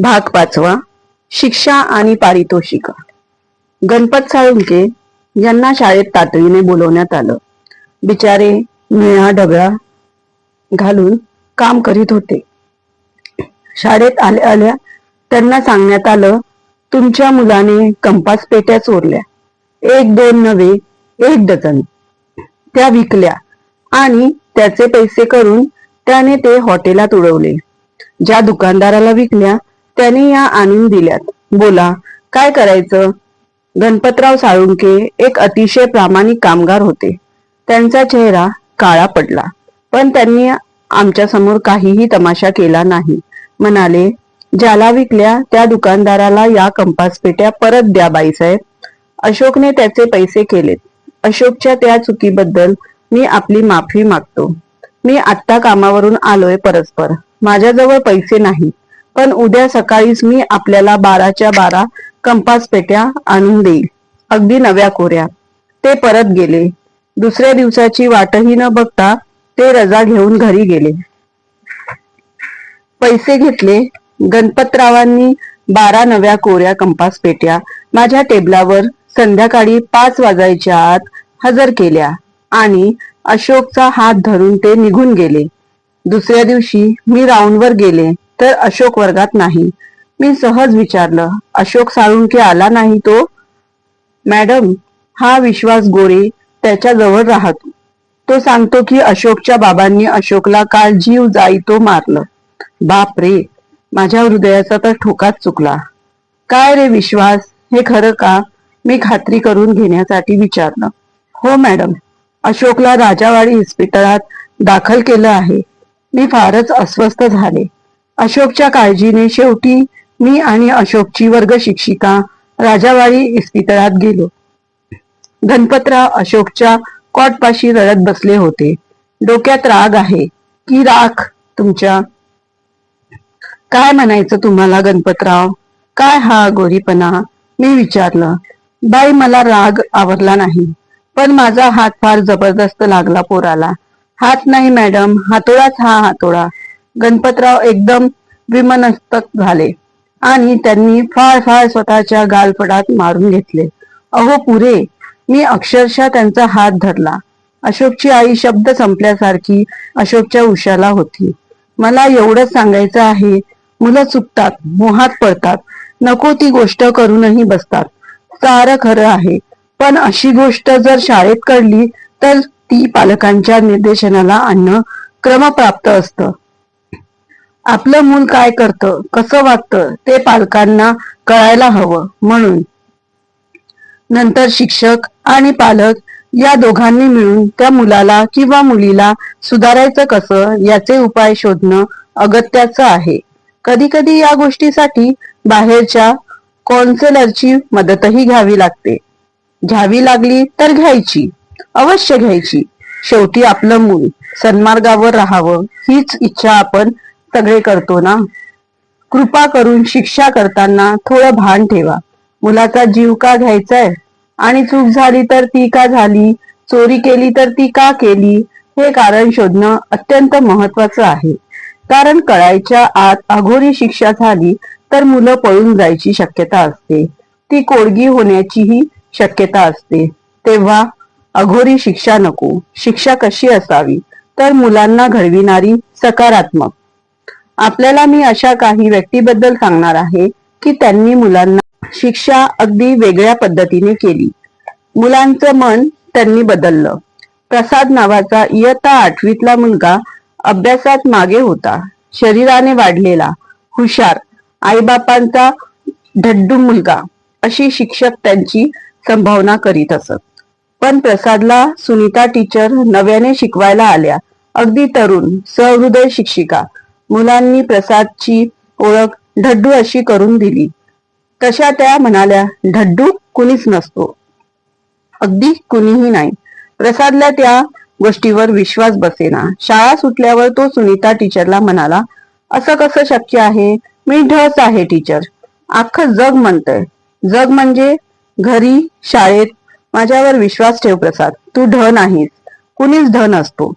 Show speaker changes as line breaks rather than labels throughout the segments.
भाग पाचवा शिक्षा आणि पारितोषिक. गणपत साळुंके यांना शाळेत तातडीने बोलवण्यात आलं. बिचारे निळा ढगळा घालून काम करीत होते. शाळेत आल्या आल्या त्यांना सांगण्यात आलं तुमच्या मुलाने कंपास पेट्या चोरल्या. एक दोन नव्हे एक डझन. त्या विकल्या आणि त्याचे पैसे करून त्याने ते हॉटेलात उडवले. ज्या दुकानदाराला विकल्या त्याने या आणून दिल्यात. बोला काय करायचं? गणपतराव साळुंके एक अतिशय प्रामाणिक कामगार होते. त्यांचा चेहरा काळा पडला पण त्यांनी आमच्यासमोर काहीही तमाशा केला नाही. म्हणाले ज्याला विकल्या त्या दुकानदाराला या कंपास पेट्या परत द्या बाईसाहेब. अशोकने त्याचे पैसे केलेत. अशोकच्या त्या चुकीबद्दल मी आपली माफी मागतो. मी आत्ता कामावरून आलोय परस्पर. माझ्याजवळ पैसे नाही. पण उद्या सकाळीच मी आपल्याला बाराच्या बारा कंपास पेट्या आणून देईल. अगदी नव्या कोऱ्या. ते परत गेले. दुसऱ्या दिवसाची वाटही न बघता ते रजा घेऊन घरी गेले. पैसे घेतले. गणपतरावांनी बारा नव्या कोऱ्या कंपास पेट्या माझ्या टेबलावर संध्याकाळी पाच वाजायच्या आत हजर केल्या आणि अशोकचा हात धरून ते निघून गेले. दुसऱ्या दिवशी मी राऊंडवर गेले. तर अशोक वर्गात नाही. मी सहज विचारलं अशोक साळुंके आला नाही तो? मॅडम हा विश्वास गोरे त्याच्याजवळ राहतो. तो सांगतो की अशोकच्या बाबांनी अशोकला काल जीव जाई तो मारलं. बाप रे माझ्या हृदयाचा तर ठोकाच चुकला. काय रे विश्वास हे खरं का? मी खात्री करून घेण्यासाठी विचारलं. हो मॅडम अशोकला राजावाडी इस्पितळात दाखल केलं आहे. मी फारच अस्वस्थ झाले. अशोकच्या काळजीने शेवटी मी आणि अशोकची वर्ग शिक्षिका राजावाडी इस्पितळात गेलो. गणपतराव अशोकच्या कॉटपाशी रडत बसले होते. डोक्यात राग आहे की राख तुमच्या? काय म्हणायचं तुम्हाला गणपतराव? काय हा गोरीपणा? मी विचारलं. बाई मला राग आवरला नाही पण माझा हात फार जबरदस्त लागला पोराला. हात नाही मॅडम. हातोडाच हा हातोडा. गणपतराव एकदम विमनस्तक झाले आणि त्यांनी फार फार स्वतःच्या गालपडात मारून घेतले. अहो पुरे मी अक्षरशः त्यांचा हात धरला. अशोकची आई शब्द संपल्यासारखी अशोकच्या उशाला होती. मला एवढंच सांगायचं आहे मुलं चुकतात मोहात पडतात नको ती गोष्ट करूनही बसतात. सारं खरं आहे पण अशी गोष्ट जर शाळेत कळली तर ती पालकांच्या निर्देशनाला आणणं क्रमप्राप्त असतं. आपलं मूल काय करतं कसं वागतं ते पालकांना कळायला हवं म्हणून. नंतर शिक्षक आणि पालक या दोघांनी मिळून त्या मुलाला किंवा मुलीला सुधारायचं कसं याचे उपाय शोधणं अगत्याचं आहे. कधी कधी या गोष्टीसाठी बाहेरच्या कॉन्सेलरची मदतही घ्यावी लागते. घ्यावी लागली तर घ्यायची अवश्य घ्यायची. शेवटी आपलं मूल सन्मार्गावर राहावं हीच इच्छा आपण सगळे करतो ना. कृपा करून शिक्षा करताना थोडं भान ठेवा. मुलाचा जीव का घ्यायचाय? आणि चूक झाली तर ती का झाली? चोरी केली तर ती का केली? हे कारण शोधणं अत्यंत महत्वाचं आहे. कारण कळायच्या आत अघोरी शिक्षा झाली तर मुलं पळून जायची शक्यता असते. ती कोडगी होण्याचीही शक्यता असते. तेव्हा अघोरी शिक्षा नको. शिक्षा कशी असावी? तर मुलांना घडविणारी सकारात्मक. आपल्याला मी अशा काही व्यक्तीबद्दल सांगणार आहे की त्यांनी मुलांना शिक्षा अगदी वेगळ्या पद्धतीने केली. मुलांचं मन त्यांनी बदललं. प्रसाद नावाचा इयत्ता आठवीतला मुलगा अभ्यासात मागे होता. शरीराने वाढलेला हुशार आईबापांचा ढड्डू मुलगा अशी शिक्षक त्यांची संभावना करीत असत. पण प्रसादला सुनीता टीचर नव्याने शिकवायला आल्या. अगदी तरुण सहृदय शिक्षिका मुलांनी प्रसादची ओळख ढड्डू अशी करून दिली. तशा त्या म्हणाल्या ढड्डू कुणीच नसतो. अगदी कुणीही नाही. प्रसादला त्या गोष्टीवर विश्वास बसेना. शाळा सुटल्यावर तो सुनीता टीचरला म्हणाला असं कसं शक्य आहे? मी ढच आहे टीचर. अख्खं जग म्हणतय. जग म्हणजे घरी शाळेत. माझ्यावर विश्वास ठेव प्रसाद. तू ढ नाहीस. कुणीच ढ नसतो.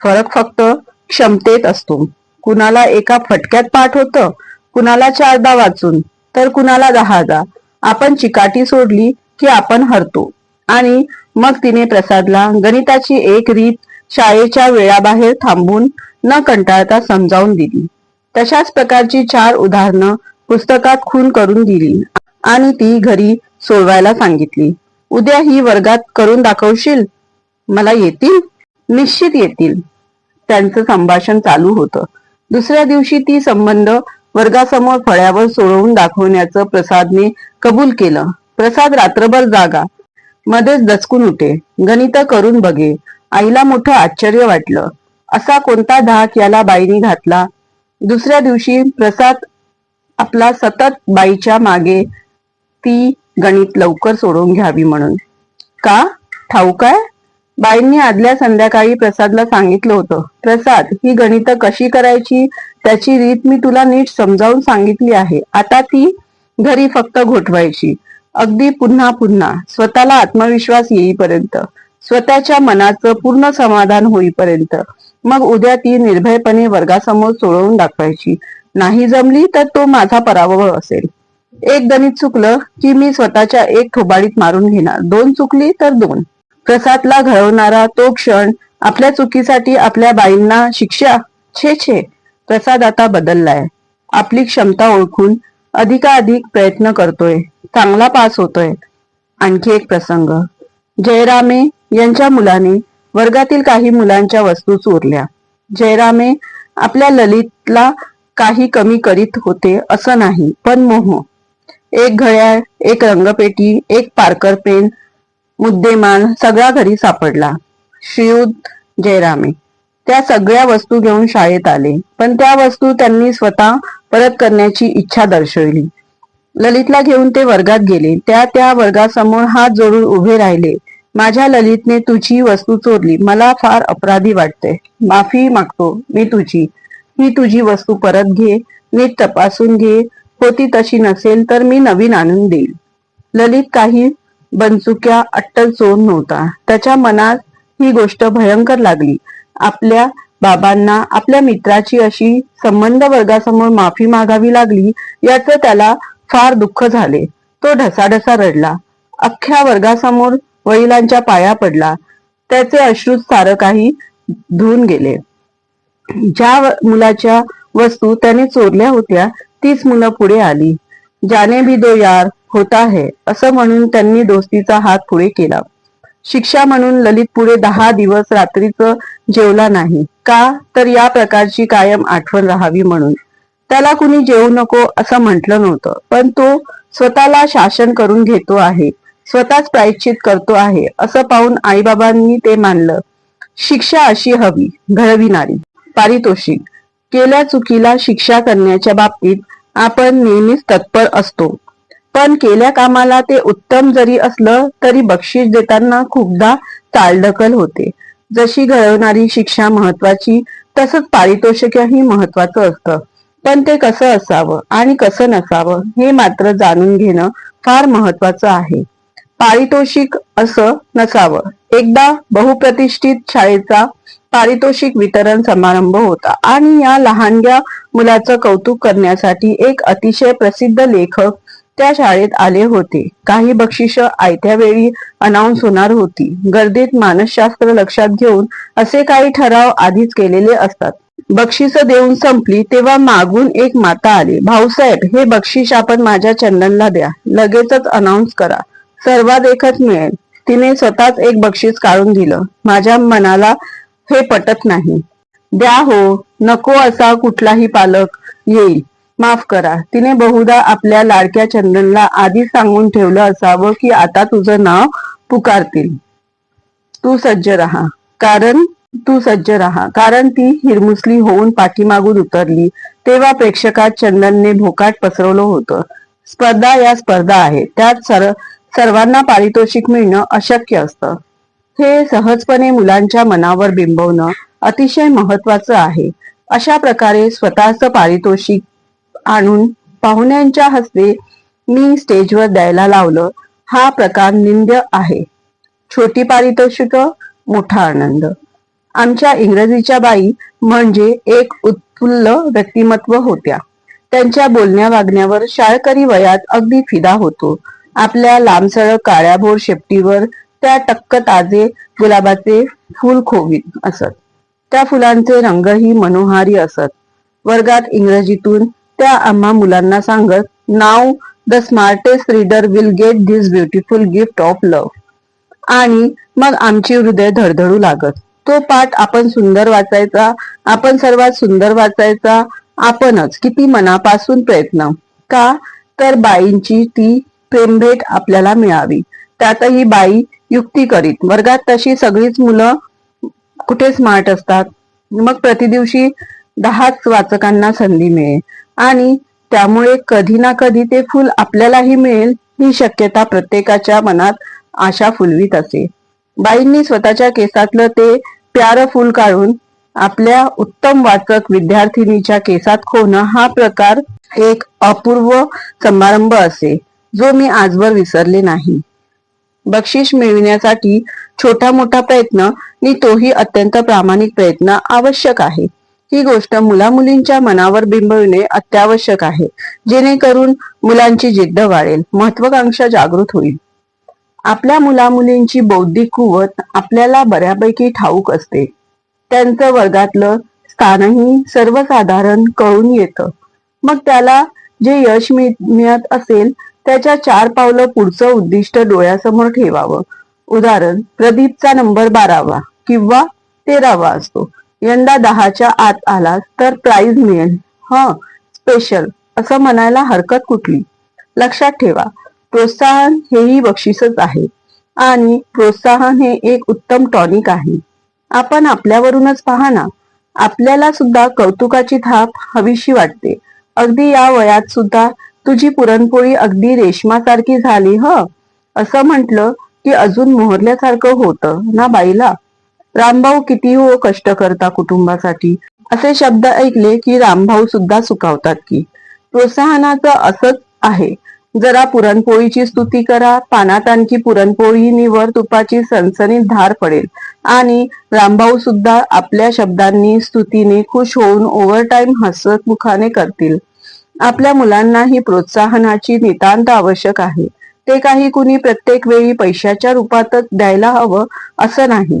फरक फक्त क्षमतेत असतो. कुणाला एका फटक्यात पाठ होतं? कुणाला चारदा वाचून? तर कुणाला दहादा आपण चिकाटी सोडली की आपण हरतो. आणि मग तिने प्रसादला गणिताची एक रीत शाळेच्या वेळाबाहेर थांबून न कंटाळता समजावून दिली. तशाच प्रकारची चार उदाहरणं पुस्तकात खून करून दिली आणि ती घरी सोडवायला सांगितली. उद्या ही वर्गात करून दाखवशील? मला येतील? निश्चित येतील. त्यांचं संभाषण चालू होतं. दुसऱ्या दिवशी ती संबंध वर्गासमोर फळ्यावर सोडवून दाखवण्याचं प्रसादने कबूल केलं. प्रसाद रात्रभर जागा मध्येच दचकून उठे. गणित करून बघे. आईला मोठं आश्चर्य वाटलं. असा कोणता धाक याला बाईने घातला? दुसऱ्या दिवशी प्रसाद आपला सतत बाईच्या मागे ती गणित लवकर सोडवून घ्यावी म्हणून. का? ठाऊक आहे? बाईंनी आदल्या संध्याकाळी प्रसादला सांगितलं होतं. प्रसाद ही गणित कशी करायची? त्याची रीत मी तुला नीट समजावून सांगितली आहे. आता ती घरी फक्त घोटवायची अगदी पुन्हा पुन्हा स्वतःला आत्मविश्वास येईपर्यंत स्वतःच्या मनाचं पूर्ण समाधान होईपर्यंत मग उद्या ती निर्भयपणे वर्गासमोर सोडवून दाखवायची. नाही जमली तर तो माझा पराभव असेल. एक गणित चुकलं की मी स्वतःच्या एक थोबाडीत मारून घेणार. दोन चुकली तर दोन. प्रसादला घडवणारा तो क्षण आपल्या चुकीसाठी आपल्या बाईंना शिक्षा छे छे प्रसाद आता बदललाय. आपली क्षमता ओळखून अधिकाधिक प्रयत्न करतोय. चांगला पास होतोय. आणखी एक प्रसंग. जयरामे यांच्या मुलाने वर्गातील काही मुलांच्या वस्तू चोरल्या. जयरामे आपल्या ललितला काही कमी करीत होते असं नाही पण मोह. एक घड्याळ एक रंगपेटी एक पार्कर पेन मुद्देमाल सगळा घरी सापडला. श्रीयुत जयरामे. त्या सगळ्या वस्तू घेऊन शाळेत आले. पण त्या वस्तू त्यांनी स्वतः परत करण्याची इच्छा दर्शवली. ललितला घेऊन ते वर्गात गेले. त्या त्या वर्गासमोर हात जोडून उभे राहिले. माझ्या ललितने तुझी वस्तू चोरली. मला फार अपराधी वाटते माफी मागतो मी तुझी. ही तुझी वस्तू परत घे. नीट तपासून घे. होती तशी नसेल तर मी नवीन आणून देईल. ललित काही बनचुक्या अट्टल सोन नव्हता. त्याच्या मनात ही गोष्ट भयंकर लागली. आपल्या बाबांना आपल्या मित्राची अशी संबंध वर्गासमोर माफी मागावी लागली याचं त्याला फार दुःख झाले. तो ढसाढसा रडला. अख्ख्या वर्गासमोर वडिलांच्या पाया पडला. त्याचे अश्रू सारं काही धुवून गेले. ज्या मुलाच्या वस्तू त्याने चोरल्या होत्या तीच मुलं पुढे आली. जाने भी दो यार होता है असं म्हणून त्यांनी दोस्तीचा हात पुढे केला. शिक्षा म्हणून ललित पुढे दहा दिवस रात्रीच जेवला नाही. का? तर या प्रकारची कायम आठवण राहावी म्हणून. त्याला कुणी जेवू नको असं म्हटलं नव्हतं पण तो स्वतःला शासन करून घेतो आहे स्वतःच प्रायश्चित करतो आहे असं पाहून आईबाबांनी ते मानलं. शिक्षा अशी हवी घडविणारी पारितोषिक. केल्या चुकीला शिक्षा करण्याच्या बाबतीत आपण नेहमीच तत्पर असतो. पण केल्या कामाला ते उत्तम जरी असलं तरी बक्षीस देताना खूपदा चालढकल होते. जशी घडवणारी शिक्षा महत्वाची तसंच पारितोषिकही महत्वाचं असतं. पण ते कसं असावं आणि कसं नसावं हे मात्र जाणून घेणं फार महत्वाचं आहे. पारितोषिक असं नसावं. एकदा बहुप्रतिष्ठित शाळेचा पारितोषिक वितरण समारंभ होता. आणि या लहानग्या मुलाचं कौतुक करण्यासाठी एक अतिशय प्रसिद्ध लेखक त्या शाळेत आले होते. काही बक्षिस आयत्या वेळी अनाऊन्स होणार होती. गर्दीत मानसशास्त्र लक्षात घेऊन असे काही ठराव आधीच केलेले असतात. बक्षिस देऊन संपली तेव्हा मागून एक माता आली. भाऊसाहेब हे बक्षीस आपण माझ्या चंदनला द्या. लगेचच अनाऊन्स करा. सर्वात एकच मिळेल. तिने स्वतःच एक बक्षीस काढून दिलं. माझ्या मनाला हे पटत नाही. द्या हो नको असा कुठलाही पालक येईल. माफ करा. तिने बहुधा आपल्या लाडक्या चंदनला आधीच सांगून ठेवलं असावं की आता तुझं नाव पुकारतील. तू सज्ज राहा. कारण तू सज्ज राहा. कारण ती हिरमुसली होऊन पाठीमागून उतरली. तेव्हा प्रेक्षकात चंदनने भोकाट पसरवलं होतं. स्पर्धा या स्पर्धा आहे त्यात सर सर्वांना पारितोषिक मिळणं अशक्य असतं. हे सहजपणे मुलांच्या मनावर बिंबवणं अतिशय महत्वाचं आहे. अशा प्रकारे स्वतःच पारितोषिक आणून पाहुण्यांच्या हस्ते मी स्टेजवर द्यायला लावलं हा प्रकार निंद्य आहे. छोटी पारितोषिक मोठा आनंद. आमच्या इंग्रजीच्या बाई म्हणजे एक उत्फुल्ल व्यक्तिमत्व होत्या. त्यांच्या बोलण्या वागण्यावर शाळकरी वयात अगदी फिदा होतो. आपल्या लांबसळ काळ्याभोर शेपटीवर त्या टक्क ताजे गुलाबाचे फूल खोवीत असत. त्या फुलांचे रंगही मनोहारी असत. वर्गात इंग्रजीतून त्या आम्हा मुलांना सांगत नाव the smartest reader will get this beautiful gift of love आणि मग आमची हृदय धडधडू लागत. तो पाठ आपण सुंदर वाचायचा आपण सर्वात सुंदर वाचायचा आपणच किती मनापासून प्रयत्न. का? तर बाईंची ती प्रेमभेट आपल्याला मिळावी. त्यातही बाई युक्ती करीत. वर्गात तशी सगळीच मुलं कुठे स्मार्ट असतात? मग प्रतिदिवशी दहाच वाचकांना संधी मिळेल. आणि त्यामुळे कधी ना कधी ते फुल आपल्यालाही मिळेल ही शक्यता प्रत्येकाच्या मनात आशा फुलवीत असे. बाईंनी स्वतःच्या केसातलं ते प्यार फुल काढून आपल्या उत्तम वाचक विद्यार्थिनीच्या केसात खोणं हा प्रकार एक अपूर्व समारंभ असे जो मी आजवर विसरले नाही. बक्षीस मिळविण्यासाठी छोटा मोठा प्रयत्न आणि तोही अत्यंत प्रामाणिक प्रयत्न आवश्यक आहे. ही गोष्ट मुला मुलींच्या मनावर बिंबविणे अत्यावश्यक आहे जेणेकरून मुलांची जिद्द वाढेल महत्वाकांक्षा जागृत होईल. आपल्या मुलामुलींची बौद्धिक कुवत आपल्याला बऱ्यापैकी ठाऊक असते. त्यांचं वर्गातलं स्थानही सर्वसाधारण कळून येतं. मग त्याला जे यश मिळत असेल त्याच्या चार पावलं पुढचं उद्दिष्ट डोळ्यासमोर ठेवावं. उदाहरण प्रदीपचा नंबर बारावा किंवा तेरावा असतो. यंदा दहाच्या आत आला तर प्राइज मिळेल. ह स्पेशल असं म्हणायला हरकत कुठली? लक्षात ठेवा प्रोत्साहन हेही बक्षीसच आहे. आणि प्रोत्साहन हे एक उत्तम टॉनिक आहे. आपण आपल्यावरूनच पहा ना. आपल्याला सुद्धा कौतुकाची थाप हवीशी वाटते. अगदी या वयात सुद्धा तुझी पुरणपोळी अगदी रेशमासारखी झाली ह? असं म्हटलं की अजून मोहरल्यासारखं होतं ना बाईला? रामभाऊ किती हो कष्ट करता कुटुंबासाठी. असे शब्द ऐकले की रामभाऊ सुद्धा सुकावतात की. प्रोत्साहनाचं असंच आहे. जरा पुरणपोळीची स्तुती करा पानात आणखी पुरणपोळी वर तुपाची सणसणीत धार पडेल. आणि रामभाऊ सुद्धा आपल्या शब्दांनी स्तुतीने खुश होऊन ओव्हरटाईम हसत मुखाने करतील. आपल्या मुलांना ही प्रोत्साहनाची नितांत आवश्यक आहे. ते काही कुणी प्रत्येक वेळी पैशाच्या रूपातच द्यायला हवं असं नाही.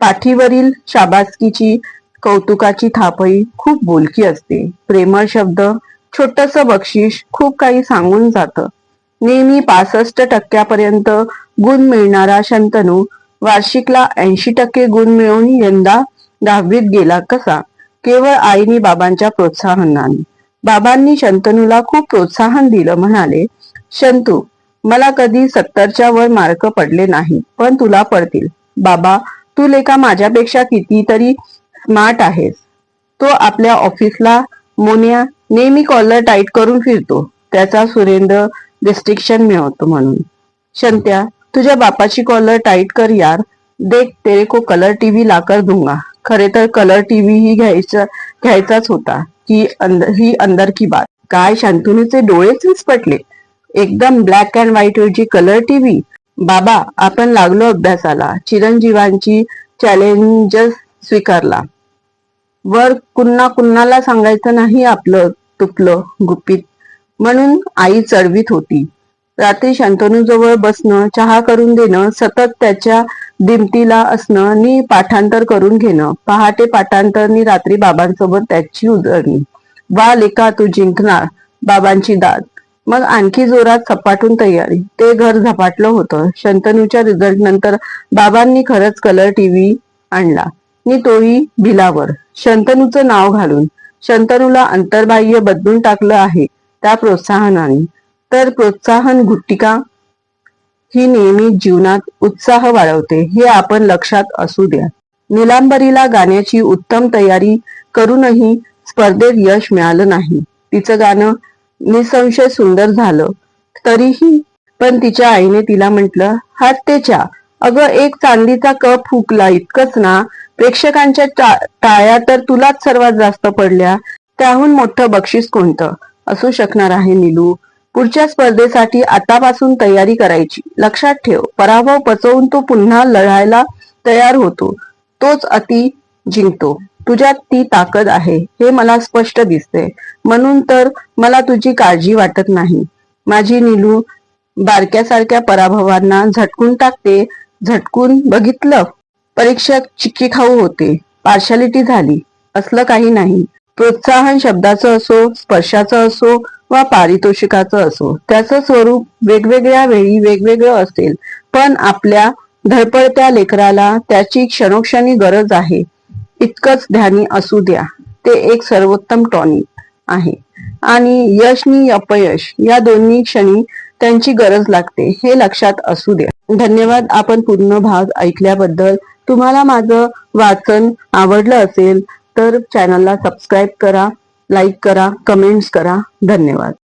पाठीवरील शाबासकीची कौतुकाची थापई खूप बोलकी असते. प्रेमळ शब्द छोटस बक्षीस खूप काही सांगून जात. नेहमी पासष्ट टक्क्यापर्यंत गुण मिळणारा शंतनू वार्षिकला ऐंशी टक्के गुण मिळवून यंदा दहावीत गेला कसा? केवळ आईनी बाबांच्या प्रोत्साहनाने. बाबांनी शंतनूला खूप प्रोत्साहन दिलं. म्हणाले शंतू मला कधी सत्तरच्या वर मार्क पडले नाही पण तुला पडतील. बाबा तू लेखा माझ्यापेक्षा कितीतरी स्मार्ट आहेस. तो आपल्या ऑफिसला मोन्या नेहमी कॉलर टाईट करून फिरतो. त्याचा सुरेंद्र डिस्टिक्शन मिळवतो म्हणून. शंत्या तुझ्या बापाची कॉलर टाईट कर यार. देख तेरे को कलर टीव्ही लाकर दूंगा. खरे तर कलर टीव्ही ही घ्यायचा घ्यायचाच होता. की अंदर ही अंदर की बात. काय शांतनुचे डोळेच विस्पटले एकदम ब्लॅक अँड व्हाईट ऐवजी कलर टीव्ही बाबा आपण लागलो अभ्यासाला. चिरंजीवांची चॅलेंजेस स्वीकारला. वर कुन्हा कुन्नाला सांगायचं नाही आपलं तुपलं गुपित. म्हणून आई चढवीत होती. रात्री शंतनू जवळ बसणं चहा करून देणं सतत त्याच्या दिमतीला असणं आणि पाठांतर करून घेणं. पहाटे पाठांतर आणि रात्री बाबांसोबत त्याची उजळणी. वा लेखा तू जिंकणार बाबांची दाद. मग आणखी जोरात सपाटून तयारी. ते घर झपाटलं होतं. शंतनूच्या रिझल्ट नंतर बाबांनी खरंच कलर टीव्ही आणला. मी तोही बिलावर शंतनूचं नाव घालून. शंतनूला अंतर्बाह्य बदलून टाकलं आहे. त्या प्रोत्साहनाने. तर प्रोत्साहन गुट्टिका ही नेहमी जीवनात उत्साह वाढवते हे आपण लक्षात असू द्या. निलांबरीला गाण्याची उत्तम तयारी करूनही स्पर्धेत यश मिळालं नाही. तिचं गाणं निसंशय सुंदर झालं. तरीही पण तिच्या आईने तिला म्हटलं हत्येच्या अगं एक चांदीचा कप फुकला इतकंच ना. प्रेक्षकांच्या टाळ्या तर तुलाच सर्वात जास्त पडल्या. त्याहून मोठं बक्षीस कोणतं? असू शकणार आहे नीलू. पुढच्या स्पर्धेसाठी आतापासून तयारी करायची. लक्षात ठेव पराभव पचवून तो पुन्हा लढायला तयार होतो. तोच अति जिंकतो. तुझ्यात ती ताकद आहे हे मला स्पष्ट दिसते म्हणून तर मला तुझी काळजी वाटत नाही. माझी निलू बारक्यासारख्या पराभवांना झटकून टाकते झटकून बघितलं. परीक्षक चिक्की खाऊ होते. पार्शालिटी झाली. असलं काही नाही. प्रोत्साहन शब्दाचं असो स्पर्शाचं असो वा पारितोषिकाचं असो. त्याचं स्वरूप वेगवेगळ्या वेळी वेगवेगळं असेल. पण आपल्या धडपडत्या लेकराला त्याची क्षणोक्षणी गरज आहे. इतकंच ध्यानी असू द्या. ते एक सर्वोत्तम टॉनिक आहे. आणि यश नि अपयश या दोन्ही क्षणी त्यांची गरज लागते. हे लक्षात असू द्या. धन्यवाद. आपण पूर्ण भाग ऐकल्याबद्दल. तुम्हाला माझं वाचन आवडलं असेल तर चॅनलला सबस्क्राईब करा. लाईक करा कमेंट्स करा. धन्यवाद.